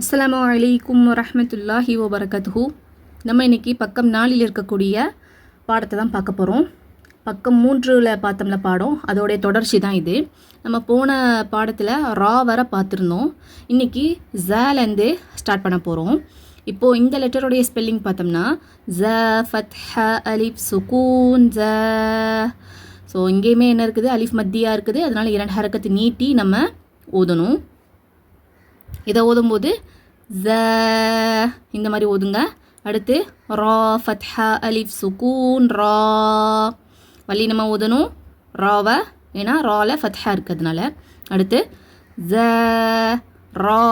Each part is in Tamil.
அஸ்லாம் அலைக்கும் வரமத்துல்லாஹி வபரகத்துஹு. நம்ம இன்றைக்கி பக்கம் நாலில் இருக்கக்கூடிய பாடத்தை தான் பார்க்க போகிறோம் பக்கம் மூன்றில் பார்த்தோம்ல பாடம் அதோடைய தொடர்ச்சி தான் இது. நம்ம போன பாடத்தில் ரா வர பார்த்துருந்தோம். இன்னைக்கு ஜலேருந்து ஸ்டார்ட் பண்ண போகிறோம் இப்போது இந்த லெட்டருடைய ஸ்பெல்லிங் பார்த்தோம்னா ஜ ஃபத் ஹ அலிப் சுகூன் ஜ. ஸோ இங்கேயுமே என்ன இருக்குது? அலிஃப் மத்தியாக இருக்குது. அதனால் இரண்டு ஹரக்கத்து நீட்டி நம்ம ஓதணும். இதை ஓதும்போது ஜ இந்த மாதிரி ஓதுங்க. அடுத்து ரா ஃபத்ஹா அலிஃப் சுகூன் ரா. வள்ளி நம்ம ஓதணும். ராவை ஏன்னா ரால ஃபத்ஹா இருக்கிறதுனால. அடுத்து ஜ ரா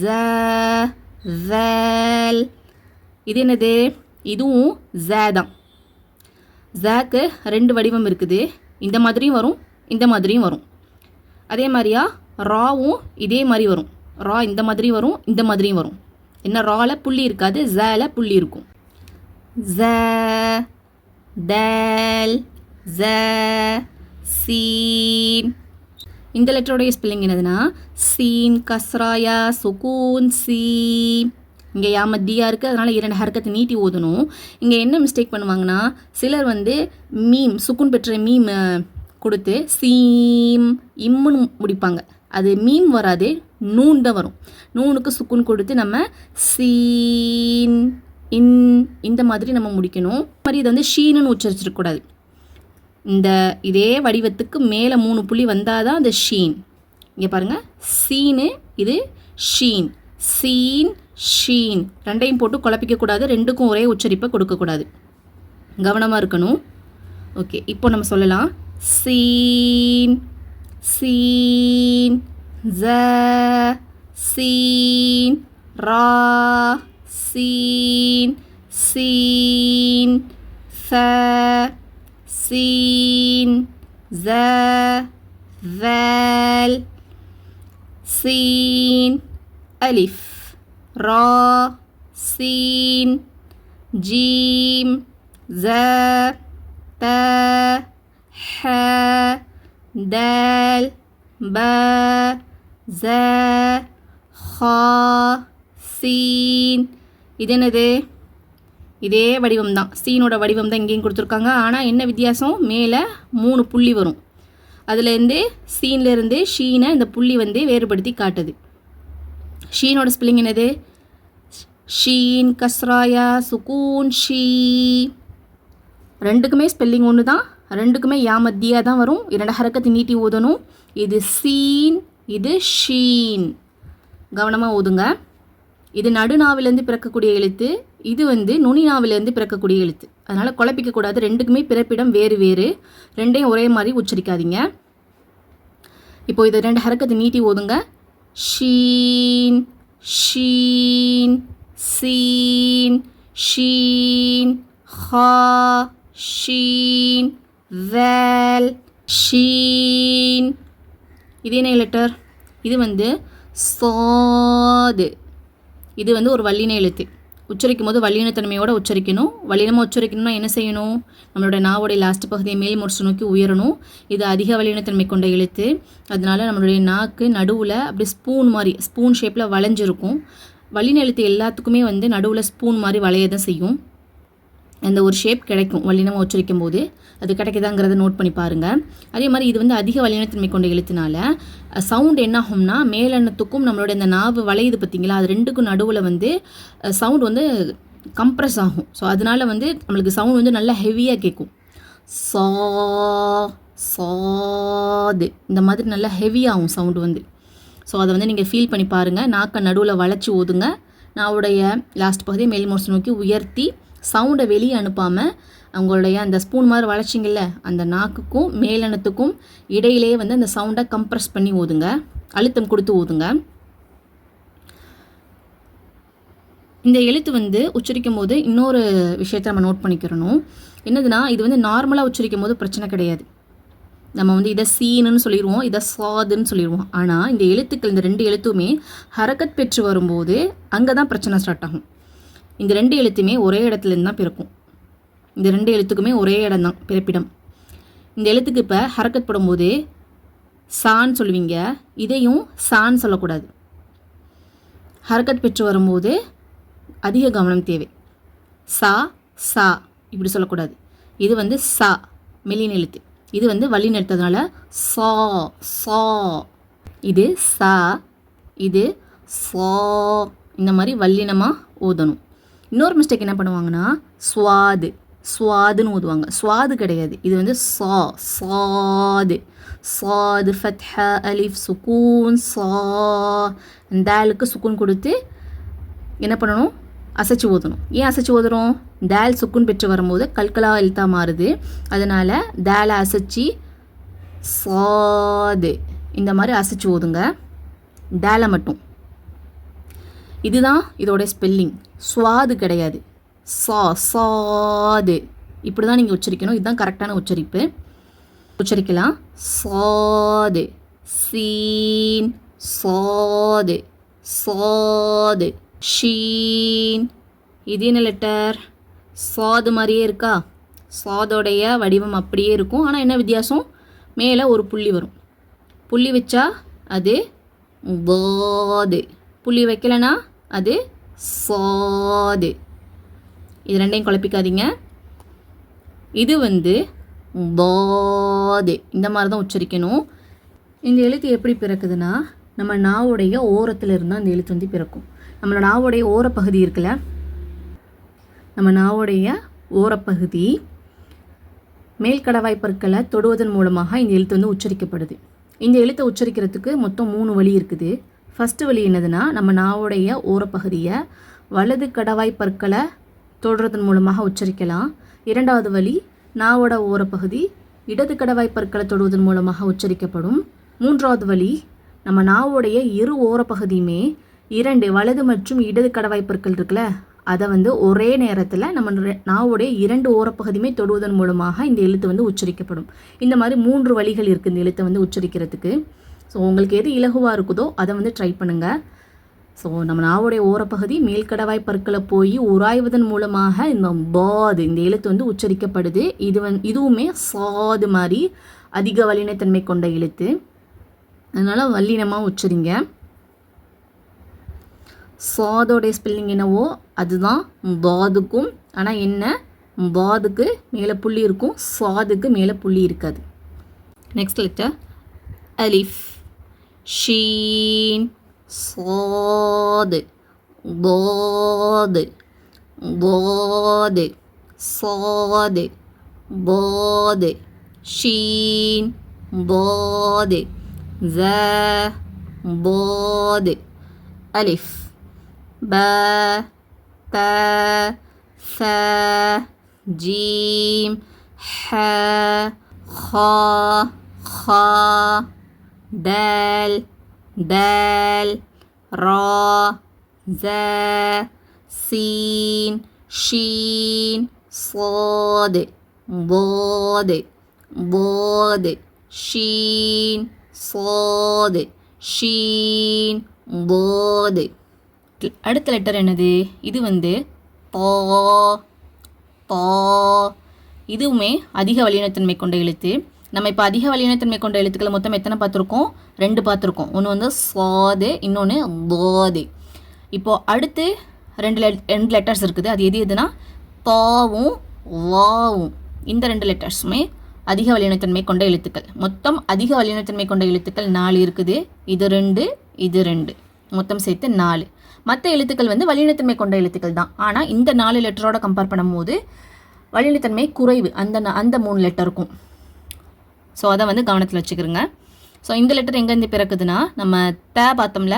ஜ வேல் இது என்னது? இதுவும் ஜ தான். ஜாக்கு ரெண்டு வடிவம் இருக்குது. இந்த மாதிரியும் வரும் இந்த மாதிரியும் வரும். அதே மாதிரியா? ராவும் இதே மாதிரி வரும். ரா இந்த மாதிரி வரும் இந்த மாதிரியும் வரும். என்ன ரால புள்ளி இருக்காது ஜல புள்ளி இருக்கும். ஜ தல் ஜ சீன் இந்த லெட்டருடைய ஸ்பெல்லிங் என்னதுன்னா சீன் கஸ்ராயா சுகூன் சீ. இங்கே யா மத்தியா இருக்குது அதனால் இரண்டு ஹர்க்கத்தை நீட்டி ஓதணும் இங்கே என்ன மிஸ்டேக் பண்ணுவாங்கன்னா சிலர் வந்து மீம் சுக்குன் பெற்ற மீம் கொடுத்து சீம் இம்முன்னு முடிப்பாங்க. அது மீம் வராது நூன் தான் வரும். நூனுக்கு சுக்குன் கொடுத்து நம்ம சீன் இன் இந்த மாதிரி நம்ம முடிக்கணும். மாதிரி இதை வந்து ஷீனுன்னு உச்சரிச்சிடக்கூடாது இந்த இதே வடிவத்துக்கு மேலே மூணு புள்ளி வந்தால் தான் அந்த ஷீன். இங்கே பாருங்கள் சீனு இது ஷீன். சீன் ஷீன். ரெண்டையும் போட்டு குழப்பிக்கக்கூடாது ரெண்டுக்கும் ஒரே உச்சரிப்பை கொடுக்கக்கூடாது கவனமாக இருக்கணும். ஓகே இப்போ நம்ம சொல்லலாம். சீன் சீன் ذا سين را سين سين ثا سين ذا ذال سين ألف را سين جيم ذا تا حا دال با ஜ ஹா சீன். இது என்னது? இதே வடிவம் தான் சீனோட வடிவம் தான் இங்கேயும் கொடுத்துருக்காங்க. ஆனால் என்ன வித்தியாசம்? மேலே மூணு புள்ளி வரும். அதுலேருந்து சீன்லேருந்து ஷீனை இந்த புள்ளி வந்து வேறுபடுத்தி காட்டுது. ஷீனோட ஸ்பெல்லிங் என்னது? ஷீன் கஸ்ராயா சுகூன் ஷீ. ரெண்டுக்குமே ஸ்பெல்லிங் ஒன்று தான் ரெண்டுக்குமே யா மத்தியாக தான் வரும். இரண்டு ஹரக்கத்தை நீட்டி ஓதணும் இது சீன் இது ஷீன். கவனமாக ஓதுங்க. இது நடுநாவிலேருந்து பிறக்கக்கூடிய எழுத்து. இது வந்து நுனி நாவிலேருந்து பிறக்கக்கூடிய எழுத்து. அதனால் குழப்பிக்கக்கூடாது ரெண்டுக்குமே பிறப்பிடம் வேறு வேறு. ரெண்டையும் ஒரே மாதிரி உச்சரிக்காதீங்க. இப்போ இது ரெண்டு ஹரக்கத்தை நீட்டி ஓதுங்க. ஷீன் ஷீன் சீன் ஷீன் ஹா ஷீன் வேல் ஷீன் இது என்ன லெட்டர் இது வந்து சாது. இது வந்து ஒரு வல்லின எழுத்து. உச்சரிக்கும் போது வல்லினத்தன்மையோடு உச்சரிக்கணும். வல்லினமாக உச்சரிக்கணும்னா என்ன செய்யணும்? நம்மளோட நாவோடைய லாஸ்ட் பகுதியை மேல் முரசு நோக்கி உயரணும். இது அதிக வல்லினத்தன்மை கொண்ட எழுத்து. அதனால நம்மளுடைய நாக்கு நடுவில் அப்படி ஸ்பூன் மாதிரி ஸ்பூன் ஷேப்பில் வளைஞ்சிருக்கும். வல்லின எழுத்து எல்லாத்துக்குமே வந்து நடுவில் ஸ்பூன் மாதிரி வளைய தான் செய்யும். அந்த ஒரு ஷேப் கிடைக்கும். வலினமாக உச்சரிக்கும் போது அது கிடைக்குதாங்கிறத நோட் பண்ணி பாருங்கள் அதே மாதிரி இது வந்து அதிக வல்லினத்தன்மை கொண்ட எழுத்துனால சவுண்ட் என்ன ஆகும்னா மேலெண்ணத்துக்கும் நம்மளோட இந்த நாவு வளையுது பார்த்திங்களா? அது ரெண்டுக்கும் நடுவில் வந்து சவுண்ட் வந்து கம்ப்ரஸ் ஆகும். ஸோ அதனால வந்து நம்மளுக்கு சவுண்ட் வந்து நல்லா ஹெவியாக கேட்கும். சா சாது இந்த மாதிரி நல்லா ஹெவியாகும் சவுண்டு வந்து. ஸோ அதை வந்து நீங்கள் ஃபீல் பண்ணி பாருங்கள் நாக்கை நடுவில் வளைச்சி ஓதுங்க. நாவுடைய லாஸ்ட் பகுதியை மேல் மோசம் நோக்கி உயர்த்தி சவுண்டை வெளியே அனுப்பாமல் அவங்களுடைய அந்த ஸ்பூன் மாதிரி வளைச்சிங்கல்ல அந்த நாக்குக்கும் மேலனத்துக்கும் இடையிலேயே வந்து அந்த சவுண்டை கம்ப்ரஸ் பண்ணி ஓதுங்க அழுத்தம் கொடுத்து ஓதுங்க இந்த எழுத்து வந்து உச்சரிக்கும் போது இன்னொரு விஷயத்தை நம்ம நோட் பண்ணிக்கிறணும். என்னதுன்னா இது வந்து நார்மலாக உச்சரிக்கும் போது பிரச்சனை கிடையாது. நம்ம வந்து இதை சீனுன்னு சொல்லிடுவோம் இதை சாதுன்னு சொல்லிடுவோம். ஆனால் இந்த எழுத்துக்கள் இந்த ரெண்டு எழுத்துமே ஹரக்கத் பெற்று வரும்போது அங்கே தான் பிரச்சனை ஸ்டார்ட் ஆகும். இந்த ரெண்டு எழுத்துமே ஒரே இடத்துலேருந்து தான் பிறக்கும். இந்த ரெண்டு எழுத்துக்குமே ஒரே இடம் தான் பிறப்பிடம். இந்த எழுத்துக்கு இப்போ ஹரக்கத் போடும்போது சான்னு சொல்லுவீங்க. இதையும் சான்னு சொல்லக்கூடாது. ஹரக்கத் பெற்று வரும்போது அதிக கவனம் தேவை. சா சா இப்படி சொல்லக்கூடாது. இது வந்து சா மெல்லின் எழுத்து. இது வந்து வள்ளி நிறுத்ததுனால சா சா. இது சா இது சா. இந்த மாதிரி வல்லினமாக ஓதணும். இன்னொரு மிஸ்டேக் என்ன பண்ணுவாங்கன்னா சுவாது. சுவாதுன்னு ஊதுவாங்க. சுவாது கிடையாது. இது வந்து சா. சாது. சாது ஃபத்ஹா அலிஃப் சுக்கூன் சா. தாலுக்கு சுக்கூன் கொடுத்து என்ன பண்ணணும்? அசைச்சு ஓதணும் ஏன் அசைச்சு ஓதுறோம் தால் சுக்குன் பெற்று வரும்போது கல்கலா எழுத்தா மாறுது. அதனால் தாலை அசைச்சி சாது. இந்த மாதிரி அசைச்சு ஓதுங்க தேலை மட்டும். இதுதான் இதோட ஸ்பெல்லிங் சுவாது கிடையாது. சா சாது. இப்படி தான் நீங்கள் உச்சரிக்கணும். இதுதான் கரெக்டான உச்சரிப்பு. உச்சரிக்கலாம். சாது. சீன். சாது. சாது. ஷீன். இது என்ன லெட்டர் சாது மாதிரியே இருக்கா? சாதோடைய வடிவம் அப்படியே இருக்கும். ஆனால் என்ன வித்தியாசம்? மேலே ஒரு புள்ளி வரும். புள்ளி வச்சா அது வாது. புள்ளி வைக்கலைன்னா அது சாது. இது ரெண்டையும் குழப்பிக்காதீங்க. இது வந்து பாது இந்த மாதிரி தான் உச்சரிக்கணும். இந்த எழுத்து எப்படி பிறக்குதுன்னா நம்ம நாவுடைய ஓரத்தில் இருந்தால் அந்த எழுத்து வந்து பிறக்கும். நம்மளோட நாவுடைய ஓரப்பகுதி இருக்குல்ல? நம்ம நாவுடைய ஓரப்பகுதி மேல்கடவாய் பற்களை தொடுவதன் மூலமாக இந்த எழுத்து வந்து உச்சரிக்கப்படுது. இந்த எழுத்தை உச்சரிக்கிறதுக்கு மொத்தம் மூணு வழி இருக்குது. ஃபஸ்ட்டு வழி என்னதுன்னா நம்ம நாவுடைய ஓரப்பகுதியை வலது கடவாய் பற்களை தொடுறதன் மூலமாக உச்சரிக்கலாம். இரண்டாவது வழி நாவோட ஓரப்பகுதி இடது கடவாய் பற்களை தொடுவதன் மூலமாக உச்சரிக்கப்படும். மூன்றாவது வழி நம்ம நாவுடைய இரு ஓரப்பகுதியுமே இரண்டு வலது மற்றும் இடது கடவாய் பற்கள் இருக்குல்ல அதை வந்து ஒரே நேரத்தில் நம்ம நாவுடைய இரண்டு ஓரப்பகுதியுமே தொடுவதன் மூலமாக இந்த எழுத்து வந்து உச்சரிக்கப்படும். இந்த மாதிரி மூன்று வழிகள் இருக்குது இந்த எழுத்தை வந்து உச்சரிக்கிறதுக்கு. ஸோ உங்களுக்கு எது இலகுவாக இருக்குதோ அதை வந்து ட்ரை பண்ணுங்கள் ஸோ நம்ம நாவுடைய ஓரப்பகுதி மேல்கடவாய் பற்களை போய் உராய்வதன் மூலமாக இந்த பாது இந்த எழுத்து வந்து உச்சரிக்கப்படுது. இது வந் இதுவுமே சாது மாதிரி அதிக வலினத்தன்மை கொண்ட எழுத்து. அதனால் வல்லினமாக உச்சரிங்க. சாதோடைய ஸ்பெல்லிங் என்னவோ அதுதான் பாதுக்கும். ஆனால் என்ன? பாதுக்கு மேலே புள்ளி இருக்கும் சாதுக்கு மேலே புள்ளி இருக்காது. நெக்ஸ்ட் லெட்டர் அலிஃப் شين صاد ضاد ضاد صاد ضاد شين ضاد ذا ضاد ألف با تا ثا جيم ح خا خا دال دال را زا سين شين صاد ضاد ضاد شين صاد ஷீன் போது அடுத்த லெட்டர் என்னது இது வந்து பா பா இதுவுமே அதிக வலியுணத்தன்மை கொண்ட எழுத்து நம்ம இப்போ அதிக வலியுணத்தன்மை கொண்ட எழுத்துக்களை மொத்தம் எத்தனை பார்த்துருக்கோம்? ரெண்டு பார்த்துருக்கோம். ஒன்று வந்து சுவாது இன்னொன்று வாதே. இப்போது அடுத்து ரெண்டு லெட் ரெண்டு லெட்டர்ஸ் இருக்குது. அது எது எதுனா? பாவும் வாவும். இந்த ரெண்டு லெட்டர்ஸுமே அதிக வலியுணத்தன்மை கொண்ட எழுத்துக்கள். மொத்தம் அதிக வலியுணத்தன்மை கொண்ட எழுத்துக்கள் நாலு இருக்குது. இது ரெண்டு இது ரெண்டு. மொத்தம் சேர்த்து நாலு. மற்ற எழுத்துக்கள் வந்து வலியுணத்தன்மை கொண்ட எழுத்துக்கள் தான். ஆனால் இந்த நாலு லெட்டரோட கம்பேர் பண்ணும்போது வலியுணத்தன்மை குறைவு. அந்த அந்த மூணு லெட்டருக்கும் ஸோ அதை வந்து கவனத்தில் வச்சுக்கிறோங்க ஸோ இந்த லெட்டர் எங்கேருந்து பிறக்குதுன்னா நம்ம த பார்த்தோம்ல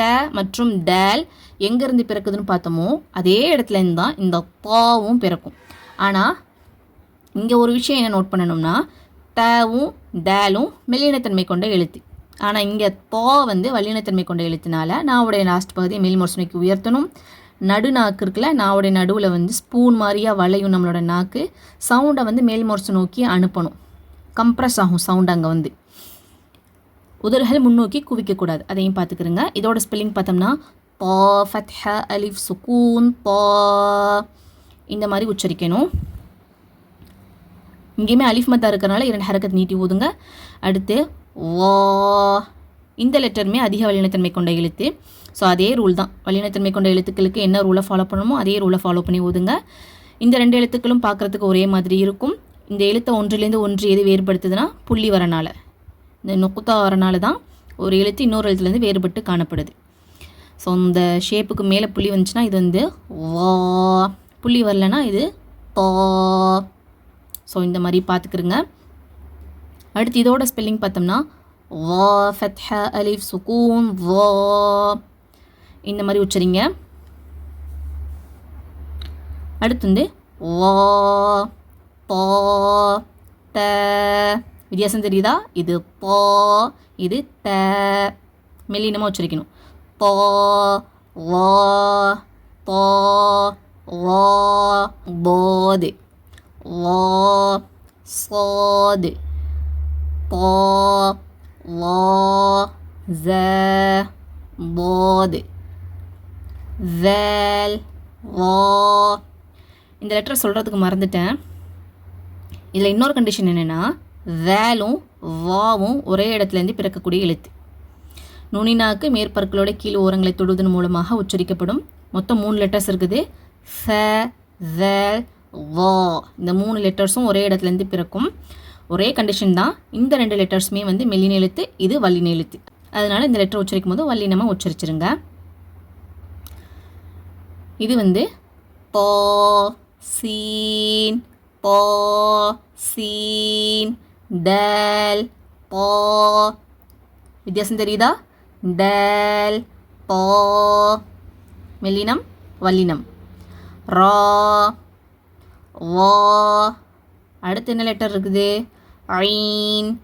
த மற்றும் டேல் எங்கேருந்து பிறக்குதுன்னு பார்த்தோமோ அதே இடத்துலேருந்து தான் இந்த பாவும் பிறக்கும். ஆனால் இங்கே ஒரு விஷயம் என்ன நோட் பண்ணணும்னா தவும் டேலும் மெல்லினத்தன்மை கொண்ட எழுத்து. ஆனால் இங்கே பா வந்து வல்லினத்தன்மை கொண்ட எழுத்துனால நாவுடைய லாஸ்ட் பகுதியை மேல் மோசனைக்கு உயர்த்தணும். நடு நாக்கு இருக்குல்ல நாவுடைய நடுவில் வந்து ஸ்பூன் மாதிரியாக வளையும் நம்மளோட நாக்கு. சவுண்டை வந்து மேல் மோர்ஸ் நோக்கி அனுப்பணும். கம்ப்ரஸ் ஆகும் சவுண்ட் அங்கே வந்து. உதடுகள் முன்னோக்கி குவிக்கக்கூடாது. அதையும் பார்த்துக்கிறோங்க. இதோட ஸ்பெல்லிங் பார்த்தோம்னா பா ஃபத்ஹ அலிஃப் சுக்கூன் பா. இந்த மாதிரி உச்சரிக்கணும். இங்கேயுமே அலிஃப் மத்தா இருக்கிறனால இரண்டு ஹரக்கத் நீட்டி ஊதுங்க. அடுத்து வா. இந்த லெட்டருமே அதிக வலினத்தன்மை கொண்ட எழுத்து. ஸோ அதே ரூல் தான். வலினத்தன்மை கொண்ட எழுத்துக்களுக்கு என்ன ரூலை ஃபாலோ பண்ணணுமோ அதே ரூலை ஃபாலோ பண்ணி ஊதுங்க. இந்த ரெண்டு எழுத்துக்களும் பார்க்குறதுக்கு ஒரே மாதிரி இருக்கும். இந்த எழுத்தை ஒன்றிலேருந்து ஒன்று எது வேறுபடுத்துதுன்னா புள்ளி வரனால. இந்த நொக்குத்தா வரனால தான் ஒரு எழுத்து இன்னொரு எழுத்துலேருந்து வேறுபட்டு காணப்படுது. ஸோ இந்த ஷேப்புக்கு மேலே புள்ளி வந்துச்சுன்னா இது வந்து வா. புள்ளி வரலனா இது பா ஸோ இந்த மாதிரி பார்த்துக்கிறங்க அடுத்து இதோட ஸ்பெல்லிங் பார்த்தோம்னா வா ஃபத்ஹ அலிஃப் சுகூன் வா. இந்த மாதிரி உச்சரிங்க. அடுத்து வந்து வா. போ ட வித்தியாசம் தெரியுதா? இது போ இது ட. மெல்லினமாக உச்சரிக்கணும் போ ஓ போ ஓ போது. ஓ சோது. போ ஓ ஸ போது. வேல் ஓ இந்த லெட்டரை சொல்கிறதுக்கு மறந்துட்டேன். இதில் இன்னொரு கண்டிஷன் என்னென்னா வேலும் வாவும் ஒரே இடத்துலேருந்து பிறக்கக்கூடிய எழுத்து. நுனினாக்கு மேற்பற்களோட கீழ் ஓரங்களை தொடுவதன் மூலமாக உச்சரிக்கப்படும். மொத்தம் மூணு லெட்டர்ஸ் இருக்குது. ஃப வேல் வா. இந்த மூணு லெட்டர்ஸும் ஒரே இடத்துலேருந்து பிறக்கும். ஒரே கண்டிஷன் தான். இந்த ரெண்டு லெட்டர்ஸுமே வந்து மெல்லின எழுத்து இது வல்லின எழுத்து. அதனால் இந்த லெட்டர் உச்சரிக்கும் போது வல்லினமாக உச்சரிச்சிருங்க. இது வந்து பா சீன் போ சீன் டல் போ. வித்தியாசம் தெரியுதா? டல் போ. மெல்லினம் வல்லினம். ரா வா. அடுத்து என்ன லெட்டர் இருக்குது? ஐன்.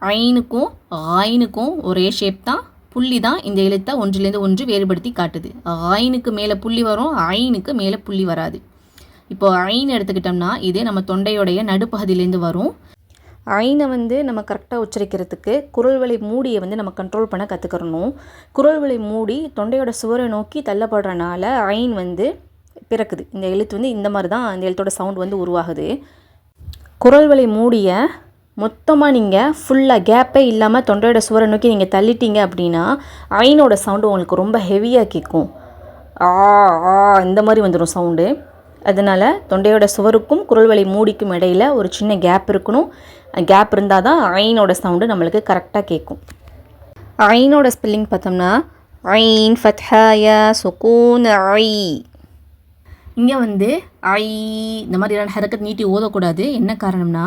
ஐனுக்கும் ஆயினுக்கும் ஒரே ஷேப் தான். புள்ளி தான் இந்த எழுத்தை ஒன்றிலேருந்து ஒன்று வேறுபடுத்தி காட்டுது. ஆயினுக்கு மேலே புள்ளி வரும் ஐனுக்கு மேலே புள்ளி வராது. இப்போ ஐன் எடுத்துக்கிட்டோம்னா இதே நம்ம தொண்டையோடைய நடுப்பகுதியிலேருந்து வரும். ஐனை வந்து நம்ம கரெக்டாக உச்சரிக்கிறதுக்கு குரல் வழி மூடியை வந்து நம்ம கண்ட்ரோல் பண்ண கற்றுக்கிறணும் குரல் வழி மூடி தொண்டையோட சுவரை நோக்கி தள்ளப்படுறனால ஐன் வந்து பிறக்குது. இந்த எழுத்து வந்து இந்த மாதிரி தான் இந்த எழுத்தோட சவுண்ட் வந்து உருவாகுது. குரல் வழி மூடிய மொத்தமாக நீங்கள் ஃபுல்லாக கேப்பே இல்லாமல் தொண்டையோட சுவரை நோக்கி நீங்கள் தள்ளிட்டீங்க அப்படின்னா ஐனோட சவுண்டு உங்களுக்கு ரொம்ப ஹெவியாக கேட்கும் ஆ ஆ இந்த மாதிரி வந்துடும் சவுண்டு அதனால் தொண்டையோட சுவருக்கும் குரல்வழி மூடிக்கும் இடையில் ஒரு சின்ன கேப் இருக்கணும். கேப் இருந்தால் தான் ஐனோட சவுண்டு நம்மளுக்கு கரெக்டாக கேட்கும் ஐனோட ஸ்பெல்லிங் பார்த்தோம்னா ஐன் ஃபத்ஹாயா சுகூன் ஐ. இங்கே வந்து ஐ இந்த மாதிரியான ஹரக்கத் நீட்டி ஓதக்கூடாது. என்ன காரணம்னா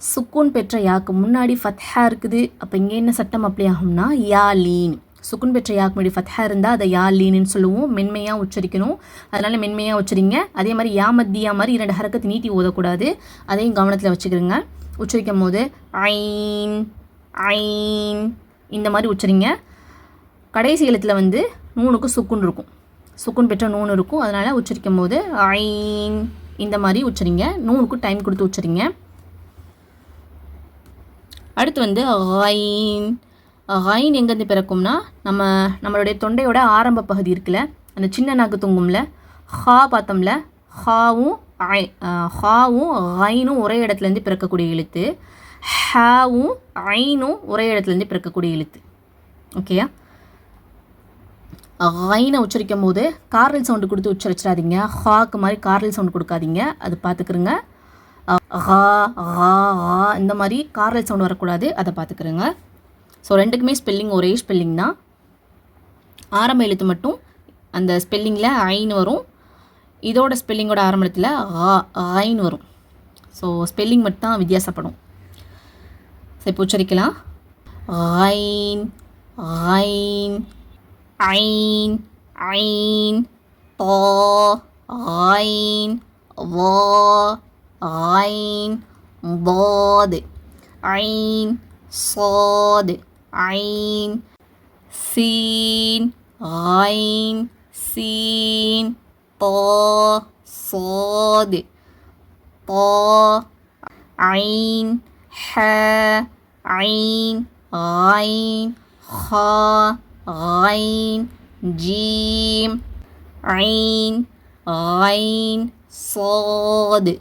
சுக்கூன் பெற்ற யாக்கு முன்னாடி ஃபத்ஹா இருக்குது. அப்போ இங்கே என்ன சட்டம் அப்படி ஆகும்னா யா லீன். சுக்குன் பெற்ற யாக்கு ஃபத்ஹா இருந்தால் அதை யா லீன்னு சொல்லுவோம். மென்மையாக உச்சரிக்கணும். அதனால் மென்மையாக உச்சரிங்க. அதே மாதிரி யா மத்தியா மாதிரி இரண்டு ஹரக்கத்தை நீட்டி ஓதக்கூடாது. அதையும் கவனத்தில் வச்சுக்கிறோங்க உச்சரிக்கும் போது ஐன் ஐன் இந்த மாதிரி உச்சரிங்க. கடைசி எழுத்தில் வந்து நூனுக்கு சுக்குன் இருக்கும். சுக்குன் பெற்ற நூன் இருக்கும். அதனால் உச்சரிக்கும் போது ஐன் இந்த மாதிரி உச்சரிங்க. நூனுக்கு டைம் கொடுத்து உச்சரிங்க. அடுத்து வந்து ஐன். ஹைன் எங்கேருந்து பிறக்கும்னா நம்ம நம்மளுடைய தொண்டையோட ஆரம்ப பகுதி இருக்குல்ல அந்த சின்ன நாக்கு தொங்கும்ல ஹா பார்த்தோம்ல ஹாவும் ஐ ஹாவும் ஐனும் ஒரே இடத்துலேருந்து பிறக்கக்கூடிய எழுத்து ஹாவும் ஐனும் ஒரே இடத்துலேருந்து பிறக்கக்கூடிய எழுத்து. ஓகேயா ஐனை உச்சரிக்கும் போது கார்ல் சவுண்டு கொடுத்து உச்சரிச்சிடாதீங்க. ஹாக்கு மாதிரி கார்ல் சவுண்டு கொடுக்காதீங்க. அது பார்த்துக்குறங்க ஹா ஹா ஹா இந்த மாதிரி கார்ல் சவுண்டு வரக்கூடாது. அதை பார்த்துக்குறங்க ஸோ ரெண்டுக்குமே ஸ்பெல்லிங் ஒரே ஸ்பெல்லிங் தான். ஆரம்ப எழுத்து மட்டும் அந்த ஸ்பெல்லிங்கில் ஐன்னு வரும். இதோட ஸ்பெல்லிங்கோட ஆரம்ப எழுத்தில் ஆ ஆயின்னு வரும். ஸோ ஸ்பெல்லிங் மட்டும் தான் வித்தியாசப்படும். சரி இப்போ உச்சரிக்கலாம். ஐன் ஐன் ஐன் ஐன் பா ஐன் வா ஐன் பாது ஐன் சாது. عين سين عين سين طا صاد طا عين حا عين عين خا عين جيم عين عين صاد.